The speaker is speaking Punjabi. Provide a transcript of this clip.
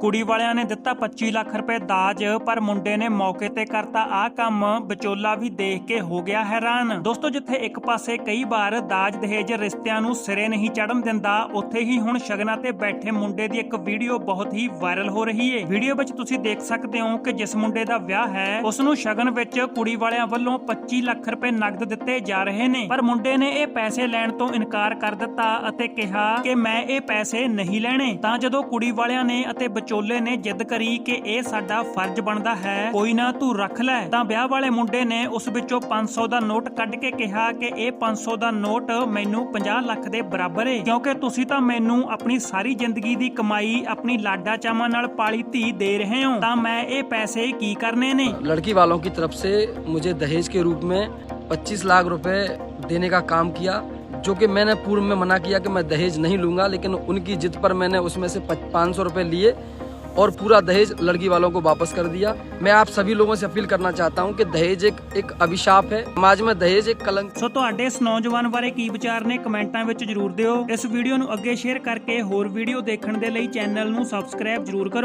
ਕੁੜੀ ਵਾਲਿਆਂ ਨੇ ਦਿੱਤਾ 25 ਲੱਖ ਰੁਪਏ ਦਾਜ, ਪਰ ਮੁੰਡੇ ਨੇ ਮੌਕੇ ਤੇ ਕਰਤਾ ਆਹ ਕੰਮ। ਵਿਚੋਲਾ ਵੀ ਦੇਖ ਕੇ ਹੋ ਗਿਆ ਹੈਰਾਨ। ਦੋਸਤੋ, ਜਿੱਥੇ ਇੱਕ ਪਾਸੇ ਕਈ ਵਾਰ ਦਾਜ ਦਹੇਜ ਰਿਸ਼ਤਿਆਂ ਨੂੰ ਸਿਰੇ ਨਹੀਂ ਚੜਨ ਦਿੰਦਾ, ਉੱਥੇ ਹੀ ਹੁਣ ਸ਼ਗਨਾਂ ਤੇ ਬੈਠੇ ਮੁੰਡੇ ਦੀ ਇੱਕ ਵੀਡੀਓ ਬਹੁਤ ਹੀ ਵਾਇਰਲ ਹੋ ਰਹੀ ਏ। ਵੀਡੀਓ ਵਿੱਚ ਤੁਸੀਂ ਦੇਖ ਸਕਦੇ ਹੋ ਕਿ ਜਿਸ ਮੁੰਡੇ ਦਾ ਵਿਆਹ ਹੈ, ਉਸ ਨੂੰ ਸ਼ਗਨ ਵਿੱਚ ਕੁੜੀ ਵਾਲਿਆਂ ਵੱਲੋਂ 25 ਲੱਖ ਰੁਪਏ ਨਗਦ ਦਿੱਤੇ ਜਾ ਰਹੇ ਨੇ। ਪਰ ਮੁੰਡੇ ਨੇ ਇਹ ਪੈਸੇ ਲੈਣ ਤੋਂ ਇਨਕਾਰ ਕਰ ਦਿੱਤਾ ਅਤੇ ਕਿਹਾ ਕਿ ਮੈਂ ਇਹ ਪੈਸੇ ਨਹੀਂ ਲੈਣੇ। ਤਾਂ ਜਦੋਂ ਕੁੜੀ ਵਾਲਿਆਂ ਨੇ ਅਤੇ ਵਿਚੋਲੇ ਨੇ ਜਿੱਦ ਕਰੀ ਕਿ ਇਹ ਸਾਡਾ ਫਰਜ਼ ਬਣਦਾ ਹੈ ਕੋਈ ਨਾ ਤੂੰ ਰੱਖ ਲੈ ਤਾਂ ਵਿਆਹ ਵਾਲੇ ਮੁੰਡੇ ਨੇ ਉਸ ਵਿੱਚੋਂ 500 ਦਾ ਨੋਟ ਕੱਢ ਕੇ ਕਿਹਾ ਕਿ ਇਹ 500 ਦਾ ਨੋਟ ਮੈਨੂੰ 50 ਲੱਖ ਦੇ ਬਰਾਬਰ ਏ ਕਿਉਂਕਿ ਤੁਸੀਂ ਤਾਂ ਮੈਨੂੰ ਆਪਣੀ ਸਾਰੀ ਜ਼ਿੰਦਗੀ ਦੀ ਕਮਾਈ ਆਪਣੀ ਲਾਡਾ ਚਾਵਾਂ ਨਾਲ ਪਾਲੀ ਧੀ ਦੇ ਰਹੇ ਹੋ ਤਾਂ ਮੈਂ ਇਹ ਪੈਸੇ ਕੀ ਕਰਨੇ ਨੇ लड़की वालों की तरफ से मुझे दहेज के रूप में 25 लाख रुपए देने का काम किया जो कि मैंने पूर्व में मना किया कि मैं दहेज नहीं लूंगा लेकिन उनकी जिद पर मैंने उसमें से पाँच सौ रुपये लिए और पूरा दहेज लड़की वालों को वापस कर दिया मैं आप सभी लोगों से अपील करना चाहता हूं कि दहेज एक एक अभिशाप है समाज में दहेज एक कलंक ਸੋ ਤੁਹਾਡੇ ਇਸ ਨੌਜਵਾਨ ਬਾਰੇ ਕੀ ਵਿਚਾਰ ਨੇ ਕਮੈਂਟਾਂ ਵਿੱਚ ਜਰੂਰ ਦਿਓ ਇਸ ਵੀਡੀਓ ਨੂੰ ਅੱਗੇ ਸ਼ੇਅਰ ਕਰਕੇ ਹੋਰ ਵੀਡੀਓ ਦੇਖਣ ਦੇ ਲਈ ਚੈਨਲ ਨੂੰ ਸਬਸਕ੍ਰਾਈਬ ਜਰੂਰ ਕਰੋ